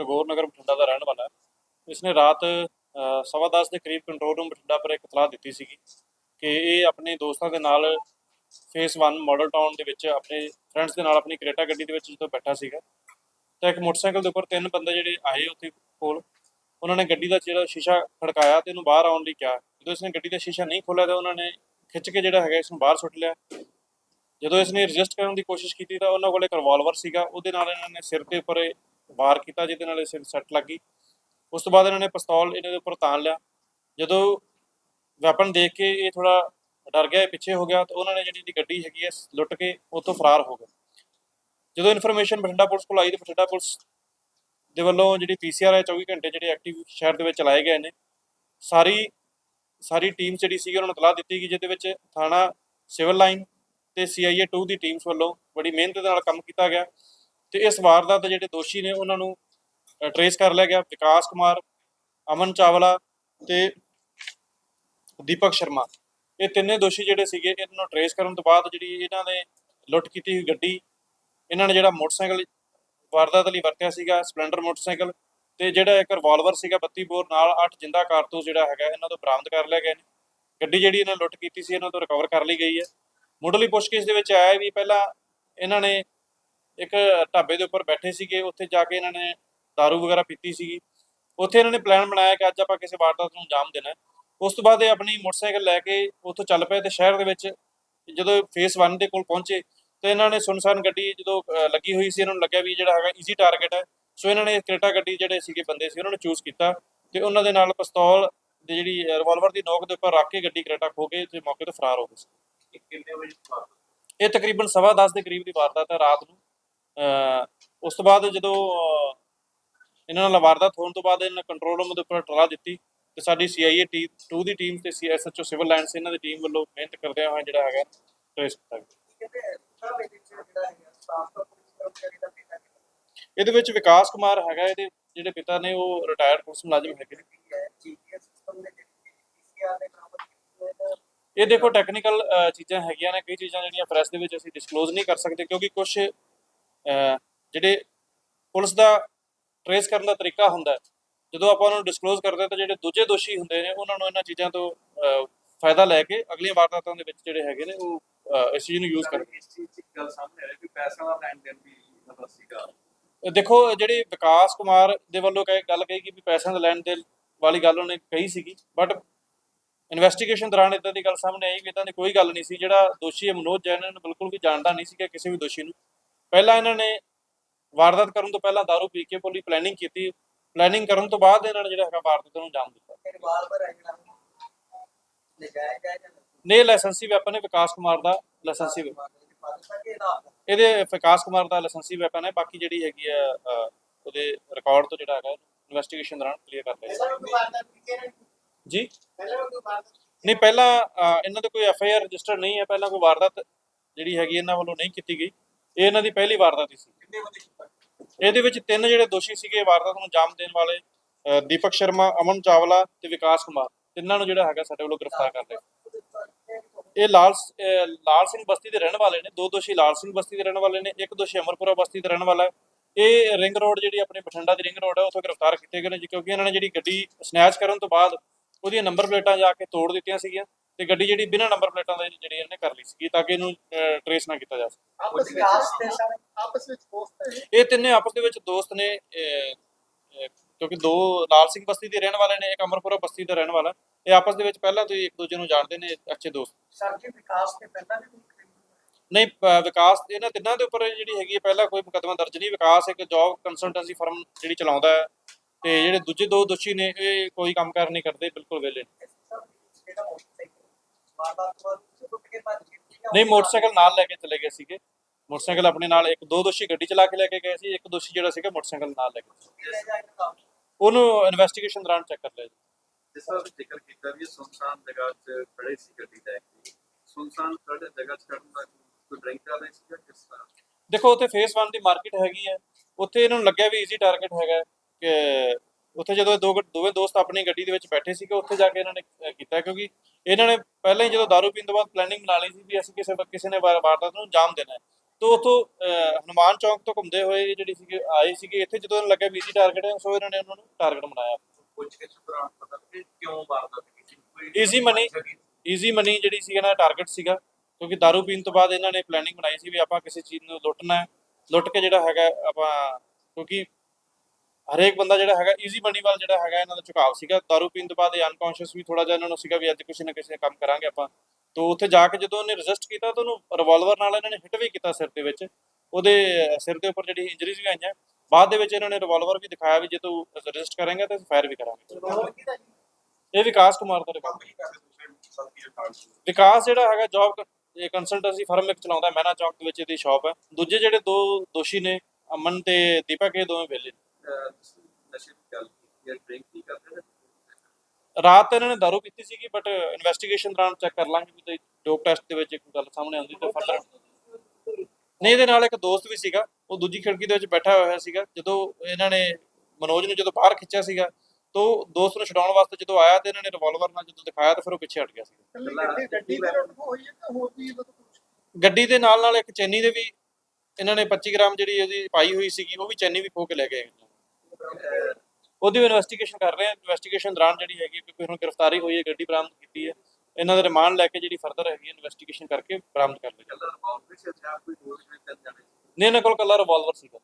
ਟਗੋਰ ਨਗਰ ਬਠਿੰਡਾ ਦਾ ਰਹਿਣ ਵਾਲਾ ਹੈ। ਇਸ ਨੇ ਰਾਤ ਅ, ਸਵਾ ਦਸ ਦੇ ਕਰੀਬ ਕੰਟਰੋਲ ਰੂਮ ਬਠਿੰਡਾ ਪਰ ਇੱਕ ਇਤਲਾਹ ਦਿੱਤੀ ਸੀਗੀ ਕਿ ਇਹ ਆਪਣੇ ਦੋਸਤਾਂ ਦੇ ਨਾਲ ਫੇਸ 1 ਮਾਡਲ ਟਾਊਨ ਦੇ ਵਿੱਚ ਆਪਣੇ ਫਰੈਂਡਸ ਦੇ ਨਾਲ ਆਪਣੀ ਕਰੇਟਾ ਗੱਡੀ ਦੇ ਵਿੱਚ ਜਦੋਂ ਬੈਠਾ ਸੀਗਾ ਤਾਂ ਇੱਕ ਮੋਟਰਸਾਈਕਲ ਦੇ ਉੱਪਰ ਤਿੰਨ ਬੰਦੇ ਜਿਹੜੇ ਆਏ ਉੱਥੇ ਕੋਲ। ਉਹਨਾਂ ਨੇ ਗੱਡੀ ਦਾ ਜਿਹੜਾ ਸ਼ੀਸ਼ਾ ਖੜਕਾਇਆ ਤੇ ਇਹਨੂੰ ਬਾਹਰ ਆਉਣ ਲਈ ਕਿਹਾ। ਜਦੋਂ ਇਸਨੇ ਗੱਡੀ ਦਾ ਸ਼ੀਸ਼ਾ ਨਹੀਂ ਖੋਲ੍ਹਿਆ ਤਾਂ ਉਹਨਾਂ ਨੇ ਖਿੱਚ ਕੇ ਜਿਹੜਾ ਹੈਗਾ ਇਸ ਨੂੰ ਬਾਹਰ ਸੁੱਟ ਲਿਆ। ਜਦੋਂ ਇਸਨੇ ਰਜਿਸਟ ਕਰਨ ਦੀ ਕੋਸ਼ਿਸ਼ ਕੀਤੀ ਤਾਂ ਉਹਨਾਂ ਕੋਲ ਇੱਕ ਰਿਵਾਲਵਰ ਸੀਗਾ ਉਹਦੇ ਨਾਲ ਇਹਨਾਂ ਨੇ ਸਿਰ ਦੇ ਉੱਪਰ ਵਾਰ ਕੀਤਾ, ਜਿਹਦੇ ਨਾਲ ਇਹ ਸਿਰ ਸੱਟ ਲੱਗੀ ਉਸ ਤੋਂ ਬਾਅਦ ਇਹਨਾਂ ਨੇ ਪਿਸਤੌਲ ਇਹਨਾਂ ਦੇ ਉੱਪਰ ਤਾਣ ਲਿਆ। ਜਦੋਂ ਵੈਪਨ ਦੇਖ ਕੇ ਇਹ ਥੋੜਾ ਡਰ ਗਿਆ, ਇਹ ਪਿੱਛੇ ਹੋ ਗਿਆ, ਤਾਂ ਉਹਨਾਂ ਨੇ ਜਿਹੜੀ ਇਹਦੀ ਗੱਡੀ ਹੈਗੀ ਹੈ, ਲੁੱਟ ਕੇ ਉੱਥੋਂ ਫਰਾਰ ਹੋ ਗਏ। ਜਦੋਂ ਇਨਫੋਰਮੇਸ਼ਨ ਬਠਿੰਡਾ ਪੁਲਿਸ ਕੋਲ ਆਈ, ਤੇ ਬਠਿੰਡਾ ਪੁਲਿਸ ਦੇ ਵੱਲੋਂ ਜਿਹੜੀ ਪੀਸੀਆਰ ਹੈ 24 ਘੰਟੇ ਜਿਹੜੇ ਐਕਟਿਵ ਸ਼ਹਿਰ ਦੇ ਵਿੱਚ ਚਲਾਏ ਗਏ ਨੇ। ਸਾਰੀ ਸਾਰੀ ਟੀਮ ਜਿਹੜੀ ਸੀ ਉਹਨਾਂ ਨੂੰ ਤਲਾਹ ਦਿੱਤੀ ਗਈ, ਜਿਹਦੇ ਵਿੱਚ ਥਾਣਾ ਸਿਵਲ ਲਾਈਨ ਤੇ ਸੀਆਈਏ 2 ਦੀ ਟੀਮਸ ਵੱਲੋਂ ਬੜੀ ਮਿਹਨਤ ਦੇ ਨਾਲ ਕੰਮ ਕੀਤਾ ਗਿਆ। ਤੇ ਇਸ ਵਾਰਦਾਤ ਦੇ ਜਿਹੜੇ ਦੋਸ਼ੀ ਨੇ, ਉਹਨਾਂ ਨੂੰ ਟਰੇਸ ਕਰ ਲਿਆ ਗਿਆ ਵਿਕਾਸ ਕੁਮਾਰ, ਅਮਨ ਚਾਵਲਾ ਤੇ ਦੀਪਕ ਸ਼ਰਮਾ। ਇਹ ਤਿੰਨੇ ਦੋਸ਼ੀ ਜਿਹੜੇ ਸੀਗੇ, ਇਹਨਾਂ ਨੂੰ ਟਰੇਸ ਕਰਨ ਤੋਂ ਬਾਅਦ ਜਿਹੜੀ ਇਹਨਾਂ ਨੇ ਲੁੱਟ ਕੀਤੀ ਹੋਈ ਗੱਡੀ, ਇਹਨਾਂ ਨੇ ਜਿਹੜਾ ਮੋਟਰਸਾਈਕਲ ਵਾਰਦਾਤ ਲਈ ਵਰਤਿਆ ਸੀਗਾ, ਸਪਲੈਂਡਰ ਮੋਟਰਸਾਈਕਲ ਤੇ ਜਿਹੜਾ ਇੱਕ ਰਿਵਾਲਵਰ ਸੀਗਾ 32 ਬੋਰ ਨਾਲ 8 ਜਿੰਦਾ ਕਾਰਤੂਸ ਜਿਹੜਾ ਹੈਗਾ, ਇਹਨਾਂ ਤੋਂ ਬਰਾਮਦ ਕਰ ਲਿਆ ਗਏ ਨੇ। ਗੱਡੀ ਜਿਹੜੀ ਇਹਨਾਂ ਲੁੱਟ ਕੀਤੀ ਸੀ, ਇਹਨਾਂ ਤੋਂ ਰਿਕਵਰ ਕਰ ਲਈ ਗਈ ਹੈ। ਮੁੱਢਲੀ ਪੁੱਛਗਿੱਛ ਦੇ ਵਿੱਚ ਆਇਆ ਵੀ ਪਹਿਲਾਂ ਇਹਨਾਂ ਨੇ ਇੱਕ ਢਾਬੇ ਦੇ ਉੱਪਰ ਬੈਠੇ ਸੀਗੇ ਉੱਥੇ ਜਾ ਕੇ ਇਹਨਾਂ ਨੇ दारू ਵਗੈਰਾ ਪੀਤੀ ਸੀਗੀ। ਉੱਥੇ ਇਹਨਾਂ ਨੇ ਪਲਾਨ ਬਣਾਇਆ ਕਿ ਅੱਜ ਆਪਾਂ ਕਿਸੇ ਵਾਰਦਾਤ ਨੂੰ ਅੰਜਾਮ ਦੇਣਾ। ਉਸ ਤੋਂ ਬਾਅਦ ਇਹ ਆਪਣੀ ਮੋਟਰਸਾਈਕਲ ਲੈ ਕੇ ਉੱਥੋਂ ਚੱਲ ਪਏ ਤੇ ਸ਼ਹਿਰ ਦੇ ਵਿੱਚ ਜਦੋਂ ਫੇਸ 1 ਦੇ ਕੋਲ ਪਹੁੰਚੇ ਤੇ ਇਹਨਾਂ ਨੇ ਸੁਨਸਾਨ ਗੱਡੀ ਜਦੋਂ ਲੱਗੀ ਹੋਈ ਸੀ ਇਹਨਾਂ ਨੂੰ ਲੱਗਿਆ ਵੀ ਜਿਹੜਾ ਹੈਗਾ ਈਜ਼ੀ ਟਾਰਗੇਟ ਹੈ। ਸੋ ਇਹਨਾਂ ਨੇ ਕ੍ਰੇਟਾ ਗੱਡੀ ਜਿਹੜੇ ਸੀਗੇ ਬੰਦੇ ਸੀ ਉਹਨਾਂ ਨੂੰ ਚੂਜ਼ ਕੀਤਾ ਤੇ ਉਹਨਾਂ ਦੇ ਨਾਲ ਪਿਸਤੌਲ ਦੀ ਜਿਹੜੀ ਰਿਵਾਲਵਰ ਦੀ ਨੋਕ ਦੇ ਉੱਪਰ ਰੱਖ ਕੇ ਗੱਡੀ ਕ੍ਰੇਟਾ ਖੋ ਕੇ ਤੇ ਮੌਕੇ ਤੋਂ ਫਰਾਰ ਹੋ ਗਏ ਸੀ। ਕਿੰਨੇ ਵਜੇ ਬਾਅਦ ਇਹ ਤਕਰੀਬਨ ਸਵਾ ਦਸ ਦੇ ਕਰੀਬ ਦੀ ਵਾਰਦਾਤ ਹੈ ਰਾਤ ਨੂੰ। ਉਸ ਤੋਂ ਬਾਅਦ ਜਦੋਂ ਅਹ, ਇਹਨਾਂ ਨਾਲ ਵਾਰਦਾਤ ਹੋਣ ਤੋਂ ਬਾਅਦ ਇਹਨਾਂ ਕੰਟਰੋਲ ਰੂਮ ਦੇ ਉੱਪਰ ਟਰਾ ਦਿੱਤੀ ਤੇ ਸਾਡੀ ਸੀਆਈਏ ਟੀ 2 ਦੀ ਟੀਮ ਤੇ ਸੀਐਸਐਚਓ ਸਿਵਲ ਲਾਈਨਸ ਇਹਨਾਂ ਦੀ ਟੀਮ ਵੱਲੋਂ ਮਿਹਨਤ ਕਰਦਿਆਂ ਹੋਇਆ ਜਿਹੜਾ ਹੈਗਾ ਟ੍ਰੇਸ ਕੀਤਾ। ਗਿਆ ਇਹਦੇ ਵਿੱਚ ਵਿਕਾਸ ਕੁਮਾਰ ਹੈਗਾ ਇਹਦੇ ਜਿਹੜੇ ਪਿਤਾ ਨੇ ਉਹ ਰਿਟਾਇਰਡ ਪੁਲਿਸ ਮੁਲਾਜ਼ਮ ਹੈਗੇ ਨੇ। ਇਹ ਦੇਖੋ ਟੈਕਨੀਕਲ ਚੀਜ਼ਾਂ ਹੈਗੀਆਂ ਨੇ ਕਈ ਚੀਜ਼ਾਂ ਜਿਹੜੀਆਂ ਪ੍ਰੈਸ ਦੇ ਵਿੱਚ ਅਸੀਂ ਡਿਸਕਲੋਜ਼ ਨਹੀਂ ਕਰ ਸਕਦੇ ਕਿਉਂਕਿ ਕੁਝ ਜਿਹੜੇ ਪੁਲਿਸ ਦਾ ਟਰੇਸ ਕਰਨ ਦਾ ਤਰੀਕਾ ਹੁੰਦਾ ਜਦੋਂ ਆਪਾਂ ਉਹਨਾਂ ਨੂੰ ਡਿਸਕਲੋਜ਼ ਕਰਦੇ ਤਾਂ ਜਿਹੜੇ ਦੂਜੇ ਦੋਸ਼ੀ ਹੁੰਦੇ ਨੇ ਉਹਨਾਂ ਨੂੰ ਇਹਨਾਂ ਚੀਜ਼ਾਂ ਤੋਂ ਫਾਇਦਾ ਲੈ ਕੇ ਅਗਲੀਆਂ ਵਾਰਦਾਤਾਂ ਦੇ ਵਿੱਚ ਜਿਹੜੇ ਹੈਗੇ ਨੇ ਉਹ ਇਸ ਚੀਜ਼ ਨੂੰ ਯੂਜ਼ ਕਰਦੇ ਇਸ ਚੀਜ਼ ਦੀ ਗੱਲ ਸਾਹਮਣੇ ਆਈ ਕਿ ਪੈਸਾ ਦਾ ਲੈਣ ਦੇਣ ਵੀ ਮਤਲਬ ਸੀਗਾ ਨੇ। ਦੇਖੋ ਜਿਹੜੀ ਵਿਕਾਸ ਕੁਮਾਰ ਦੇ ਵੱਲੋਂ ਕਹੇ ਗੱਲ ਕਹੀ ਕਿ ਵੀ ਪੈਸਿਆਂ ਦਾ ਲੈਣ ਦੇਣ ਵਾਲੀ ਗੱਲ ਉਹਨੇ ਕਹੀ ਸੀਗੀ ਬਟ ਇਨਵੈਸਟੀਗੇਸ਼ਨ ਦੌਰਾਨ ਇਦਾਂ ਦੀ ਗੱਲ ਸਾਹਮਣੇ ਆਈ ਵੀ ਇਦਾਂ ਦੀ ਕੋਈ ਗੱਲ ਨਹੀਂ ਸੀ ਜਿਹੜਾ ਦੋਸ਼ੀ ਹੈ ਮਨੋਜ ਜੈਨ ਨੂੰ ਬਿਲਕੁਲ ਵੀ ਜਾਣਦਾ ਨਹੀਂ ਸੀਗਾ ਕਿਸੇ ਵੀ ਦੋਸ਼ੀ ਨੂੰ ਪਹਿਲਾਂ ਇਹਨਾਂ ਨੇ ਵਾਰਦਾਤ ਕਰਨ ਤੋਂ ਪਹਿਲਾਂ दारू ਪੀ ਕੇ ਪੂਰੀ ਪਲੈਨਿੰਗ ਕੀਤੀ। ਪਲੈਨਿੰਗ ਕਰਨ ਤੋਂ ਬਾਅਦ ਇਹਨਾਂ ਨੇ ਜਿਹੜਾ ਹੈਗਾ ਵਾਰਦਾਤ ਨੂੰ ਅੰਜਾਮ ਦਿੱਤਾ। ਨੇ ਲਾਇਸੈਂਸੀ ਵੈਪਨ ਹੈ ਵਿਕਾਸ ਕੁਮਾਰ ਦਾ ਲਾਇਸੈਂਸੀ ਇਹਦੇ ਵਿਕਾਸ ਕੁਮਾਰ ਦਾ ਲਾਇਸੈਂਸੀ ਵੈਪਨ ਹੈ। ਬਾਕੀ ਜਿਹੜੀ ਹੈਗੀ ਆ ਉਹਦੇ ਰਿਕਾਰਡ ਤੋਂ ਜਿਹੜਾ ਹੈਗਾ ਇਨਵੈਸਟੀਗੇਸ਼ਨ ਦੌਰਾਨ ਕਲੀਅਰ ਕਰ ਲਿਆ ਜੀ? ਨਹੀਂ ਪਹਿਲਾਂ ਇਹਨਾਂ ਤੇ ਕੋਈ ਐਫ ਆਈ ਆਰ ਰਜਿਸਟਰ ਨਹੀਂ ਹੈ। ਪਹਿਲਾਂ ਕੋਈ ਵਾਰਦਾਤ ਜਿਹੜੀ ਹੈਗੀ ਇਹਨਾਂ ਵੱਲੋਂ ਨਹੀਂ ਕੀਤੀ ਗਈ। ਇਹ ਇਹਨਾਂ ਦੀ ਪਹਿਲੀ ਵਾਰਦਾਤ ਸੀ। ਇਹਦੇ ਵਿੱਚ ਤਿੰਨ ਜਿਹੜੇ ਦੋਸ਼ੀ ਸੀਗੇ ਵਾਰਦਾਤ ਨੂੰ ਅੰਜਾਮ ਦੇਣ ਵਾਲੇ ਦੀਪਕ ਸ਼ਰਮਾ, ਅਮਨ ਚਾਵਲਾ ਤੇ ਵਿਕਾਸ ਕੁਮਾਰ। ਤਿੰਨਾਂ ਨੂੰ ਜਿਹੜਾ ਹੈਗਾ ਸਾਡੇ ਵੱਲੋਂ ਗ੍ਰਿਫਤਾਰ ਕਰ ਲਿਆ। ਇਹ ਲਾਲ ਲਾਲ ਸਿੰਘ ਬਸਤੀ ਦੇ ਰਹਿਣ ਵਾਲੇ ਨੇ। ਦੋ ਦੋਸ਼ੀ ਲਾਲ ਸਿੰਘ ਬਸਤੀ ਦੇ ਰਹਿਣ ਵਾਲੇ ਨੇ, ਇੱਕ ਦੋਸ਼ੀ ਅਮਰਪੁਰਾ ਬਸਤੀ ਦਾ ਰਹਿਣ ਵਾਲਾ ਹੈ। ਇਹ ਰਿੰਗ ਰੋਡ ਜਿਹੜੀ ਆਪਣੇ ਬਠਿੰਡਾ ਦੀ ਰਿੰਗ ਰੋਡ ਹੈ, ਉੱਥੋਂ ਗ੍ਰਿਫਤਾਰ ਕੀਤੇ ਗਏ ਨੇ ਕਿਉਂਕਿ ਇਹਨਾਂ ਨੇ ਜਿਹੜੀ ਗੱਡੀ ਸਨੈਚ ਕਰਨ ਤੋਂ ਬਾਅਦ ਉਹਦੀਆਂ ਨੰਬਰ ਪਲੇਟਾਂ ਜਾ ਕੇ ਤੋੜ ਦਿੱਤੀਆਂ ਸੀਗੀਆਂ। ਤੇ ਗੱਡੀ ਜਿਹੜੀ ਬਿਨਾਂ ਨੰਬਰ ਪਲੇਟਾਂ ਦੇ ਜਿਹੜੀ ਇਹਨੇ ਕਰ ਲਈ ਸੀਗੀ ਤਾਂ ਕਿ ਇਹਨੂੰ ਟਰੇਸ ਨਾ ਕੀਤਾ ਜਾ ਸਕੇ। ਆਪਸ ਵਿੱਚ ਆਪਸ ਦੇ ਸਾਰੇ ਆਪਸ ਵਿੱਚ ਦੋਸਤ ਹੈ ਇਹ ਤਿੰਨੇ ਆਪਸ ਦੇ ਵਿੱਚ ਦੋਸਤ ਨੇ ਕਿਉਂਕਿ ਦੋ ਲਾਲ ਸਿੰਘ ਬਸਤੀ ਦੇ ਰਹਿਣ ਵਾਲੇ ਨੇ ਇੱਕ ਅਮਰਪੁਰਾ ਬਸਤੀ ਦਾ ਰਹਿਣ ਵਾਲਾ। ਇਹ ਆਪਸ ਦੇ ਵਿੱਚ ਪਹਿਲਾਂ ਤੋਂ ਹੀ ਇੱਕ ਦੂਜੇ ਨੂੰ ਜਾਣਦੇ ਨੇ ਅੱਛੇ ਦੋਸਤ। ਸਰਜੀ ਵਿਕਾਸ ਦੇ ਪਹਿਲਾਂ ਵੀ ਕੋਈ? ਨਹੀਂ ਵਿਕਾਸ ਇਹਨਾਂ ਤਿੰਨਾਂ ਦੇ ਉੱਪਰ ਜਿਹੜੀ ਹੈਗੀ ਹੈ ਪਹਿਲਾਂ ਕੋਈ ਮੁਕੱਦਮਾ ਦਰਜ ਨਹੀਂ। ਵਿਕਾਸ ਇੱਕ ਜੌਬ ਕੰਸਲਟੈਂਸੀ ਫਰਮ ਜਿਹੜੀ ਚਲਾਉਂਦਾ ਹੈ। ਤੇ ਜਿਹੜੇ ਦੂਜੇ ਦੋ ਦੋਸ਼ੀ ਨੇ ਇਹ ਕੋਈ ਕੰਮਕਾਰ ਨਹੀਂ ਕਰਦੇ ਬਿਲਕੁਲ ਵਿਹਲੇ ਨੇ। ਨਹੀਂ ਮੋਟਰਸਾਈਕਲ ਨਾਲ ਲੈ ਕੇ ਚਲੇ ਗਏ ਸੀਗੇ। ਮੋਟਰਸਾਈਕਲ ਆਪਣੇ ਨਾਲ ਇੱਕ ਦੋ ਦੋਸ਼ੀ ਗੱਡੀ ਚਲਾ ਕੇ ਲੈ ਕੇ ਗਏ ਸੀ ਇੱਕ ਦੋਸ਼ੀ ਜਿਹੜਾ ਸੀਗਾ ਮੋਟਰਸਾਈਕਲ ਨਾਲ ਲੈ ਕੇ ਉਹਨੂੰ ਇਨਵੈਸਟੀਗੇਸ਼ਨ ਦੌਰਾਨ ਚੈੱਕ ਕਰ ਲਿਆ ਜੀ। ਜਿਸ ਤਰ੍ਹਾਂ ਤੁਸੀਂ ਜ਼ਿਕਰ ਕੀਤਾ ਵੀ ਇਹ ਸੁਨਸਾਨ ਜਗ੍ਹਾ 'ਚ ਖੜੇ ਸੀ ਗੱਡੀ ਲੈ ਕੇ ਸੁਨਸਾਨ ਖੜੇ ਜਗ੍ਹਾ 'ਚ ਖੜਨ ਦਾ ਕੋਈ ਡਰਿੰਕ ਕਰ ਰਹੇ ਸੀ ਜਾਂ ਕਿਸ ਤਰ੍ਹਾਂ? ਦੇਖੋ ਉੱਥੇ ਫੇਸ 1 ਦੀ ਮਾਰਕੀਟ ਹੈਗੀ ਹੈ। ਉੱਥੇ ਇਹਨਾਂ ਨੂੰ ਲੱਗਿਆ ਵੀ ਈਜ਼ੀ ਟਾਰਗੇਟ ਹੈਗਾ ਕਿ ਉੱਥੇ ਜਦੋਂ ਦੋ ਦੋਵੇਂ ਦੋਸਤ ਆਪਣੀ ਗੱਡੀ ਦੇ ਵਿੱਚ ਬੈਠੇ ਸੀਗੇ ਉੱਥੇ ਜਾ ਕੇ ਇਹਨਾਂ ਨੇ ਕੀਤਾ ਕਿਉਂਕਿ ਇਹਨਾਂ ਨੇ ਪਹਿਲਾਂ ਹੀ ਜਦੋਂ दारू ਪੀਣ ਤੋਂ ਬਾਅਦ ਪਲੈਨਿੰਗ ਬਣਾ ਲਈ ਸੀ ਵੀ ਅਸੀਂ ਕਿਸੇ ਕਿਸੇ ਨੇ ਵਾਰ- ਵਾਰਦਾਤ ਨੂੰ ਅੰਜਾਮ ਦੇਣਾ ਹੈ ਤੋਂ ਉਥੋਂ ਹਨੂਮਾਨ ਚੌਂਕ ਤੋਂ ਘੁੰਮਦੇ ਹੋਏ ਇਹ ਜਿਹੜੀ ਸੀਗੇ ਆਏ ਸੀਗੇ ਇੱਥੇ ਜਦੋਂ ਇਹਨਾਂ ਲੱਗਿਆ ਵੀਜੀ ਟਾਰਗੇਟ ਹੈ ਸੋ ਇਹਨਾਂ ਨੇ ਉਹਨਾਂ ਨੂੰ ਟਾਰਗੇਟ ਬਣਾਇਆ ਕੁਝ ਕਿਸ ਦੌਰਾਨ ਪਤਾ ਕਿ ਕਿਉਂ ਵਾਰਦਾਤ ਕੀਤੀ ਕੋਈ Easy money। ਈਜ਼ੀ ਮਨੀ ਜਿਹੜੀ ਸੀ ਇਹਨਾਂ ਦਾ ਟਾਰਗੇਟ ਸੀਗਾ ਕਿਉਂਕਿ दारू ਪੀਣ ਤੋਂ ਬਾਅਦ ਇਹਨਾਂ ਨੇ ਪਲੈਨਿੰਗ ਬਣਾਈ ਸੀ ਵੀ ਆਪਾਂ ਕਿਸੇ ਚੀਜ਼ ਨੂੰ ਲੁੱਟਣਾ ਹੈ ਲੁੱਟ ਕੇ ਜਿਹੜਾ ਹੈਗਾ ਆਪਾਂ ਕਿਉਂਕਿ ਹਰੇਕ ਬੰਦਾ ਜਿਹੜਾ ਹੈਗਾ ਈਜ਼ੀ ਮਨੀ ਵੱਲ ਜਿਹੜਾ ਹੈਗਾ ਇਹਨਾਂ ਦਾ ਝੁਕਾਅ ਸੀਗਾ। दारू ਪੀਣ ਤੋਂ ਬਾਅਦ ਇਹ ਅਨਕੌਂਸ਼ੀਅਸ ਵੀ ਥੋੜਾ ਜਿਹਾ ਇਹਨਾਂ ਨੂੰ ਸੀਗਾ ਵੀ ਅੱਜ ਕਿਸੇ ਨਾ ਕਿਸੇ ਕੰਮ ਕਰਾਂਗੇ ਆਪਾਂ। ਤੋਂ ਉੱਥੇ ਜਾ ਕੇ ਜਦੋਂ ਉਹਨੇ ਰੈਜ਼ਿਸਟ ਕੀਤਾ ਤਾਂ ਉਹਨੂੰ ਰਿਵਾਲਵਰ ਨਾਲ ਇਹਨਾਂ ਨੇ ਹਿੱਟ ਵੀ ਕੀਤਾ ਸਿਰ ਦੇ ਵਿੱਚ। ਉਹਦੇ ਸਿਰ ਦੇ ਉੱਪਰ ਜਿਹੜੀ ਇੰਜਰੀਜ਼ ਵੀ ਆਈਆਂ। ਬਾਅਦ ਦੇ ਵਿੱਚ ਇਹਨਾਂ ਨੇ ਰਿਵਾਲਵਰ ਵੀ ਦਿਖਾਇਆ ਵੀ ਜੇ ਤੂੰ ਰੈਜ਼ਿਸਟ ਕਰੇਂਗਾ ਤਾਂ ਫਾਇਰ ਵੀ ਕਰਾਂਗੇ। ਇਹ ਵਿਕਾਸ ਕੁਮਾਰ ਦਾ ਵਿਕਾਸ ਜਿਹੜਾ ਹੈਗਾ ਜੌਬ ਇਹ ਕੰਸਲਟੈਂਸੀ ਫਰਮ ਇੱਕ ਚਲਾਉਂਦਾ ਮਹਿਨਾ ਚੌਕ ਦੇ ਵਿੱਚ ਇਹਦੀ ਸ਼ਾਪ ਹੈ। ਦੂਜੇ ਜਿਹੜੇ ਦੋ ਦੋਸ਼ੀ ਨੇ ਅਮਨ ਤੇ ਦੀਪਕ ਇਹ ਦੋਵੇਂ ਵੇਲੇ ਨਸ਼ੇ ਦੀ ਗੱਲ ਕੀਤੀ ਹੈ ਡਰਿੰਕ ਨਹੀਂ ਕਰਦੇ ਨੇ ਰਾਤ ਇਹਨਾਂ ਨੇ ਦਾਰੂ ਪੀਤੀ ਸੀਗੀ ਬਟ ਇਨਵੈਸਟੀਗੇਸ਼ਨ ਦੌਰਾਨ ਚੈੱਕ ਕਰ ਲਾਂਗੇ ਵੀ ਡੋਪ ਟੈਸਟ ਦੇ ਵਿੱਚ ਕੋਈ ਗੱਲ ਸਾਹਮਣੇ ਆਉਂਦੀ ਤਾਂ ਫਰਦਰ। ਨਹੀਂ ਇਹਦੇ ਨਾਲ ਇੱਕ ਦੋਸਤ ਵੀ ਸੀਗਾ ਉਹ ਦੂਜੀ ਖਿੜਕੀ ਦੇ ਵਿੱਚ ਬੈਠਾ ਹੋਇਆ ਸੀਗਾ ਜਦੋਂ ਇਹਨਾਂ ਨੇ ਮਨੋਜ ਨੂੰ ਜਦੋਂ ਬਾਹਰ ਖਿੱਚਿਆ ਸੀਗਾ ਤੋਂ ਦੋਸਤ ਨੂੰ ਛਡਾਉਣ ਵਾਸਤੇ ਜਦੋਂ ਆਇਆ ਤੇ ਇਹਨਾਂ ਨੇ ਰਿਵਾਲਵਰ ਨਾਲ ਜਦੋਂ ਦਿਖਾਇਆ ਤਾਂ ਫਿਰ ਉਹ ਪਿੱਛੇ ਹਟ ਗਿਆ ਸੀ ਗੱਡੀ ਦੇ ਨਾਲ ਨਾਲ ਇੱਕ ਚੈਨੀ ਦੇ ਵੀ ਇਹਨਾਂ ਨੇ 25 ਗ੍ਰਾਮ ਜਿਹੜੀ ਉਹਦੀ ਪਾਈ ਹੋਈ ਸੀਗੀ ਉਹ ਵੀ ਚੈਨੀ ਵੀ ਖੋ ਕੇ ਲੈ ਗਏ ਉਹਦੀ ਇਨਵੈਸਟੀਗੇਸ਼ਨ ਕਰ ਰਹੇ ਆ ਇਨਵੈਸਟੀਗੇਸ਼ਨ ਦੌਰਾਨ ਜਿਹੜੀ ਹੈਗੀ ਕਿ ਕੋਈ ਹੁਣ ਗ੍ਰਿਫਤਾਰੀ ਹੋਈ ਹੈ ਗੱਡੀ ਬਰਾਮਦ ਕੀਤੀ ਹੈ। ਇਹਨਾਂ ਦਾ ਰਿਮਾਂਡ ਲੈ ਕੇ ਜਿਹੜੀ ਫਰਦਰ ਹੈਗੀ ਇਨਵੈਸਟੀਗੇਸ਼ਨ ਕਰਕੇ ਬਰਾਮਦ ਕਰ ਸੀ ਨਹੀਂ ਇਹਨਾਂ ਕੋਲ ਕੱਲਾ ਰਿਵਾਲਵਰ ਸੀਗਾ।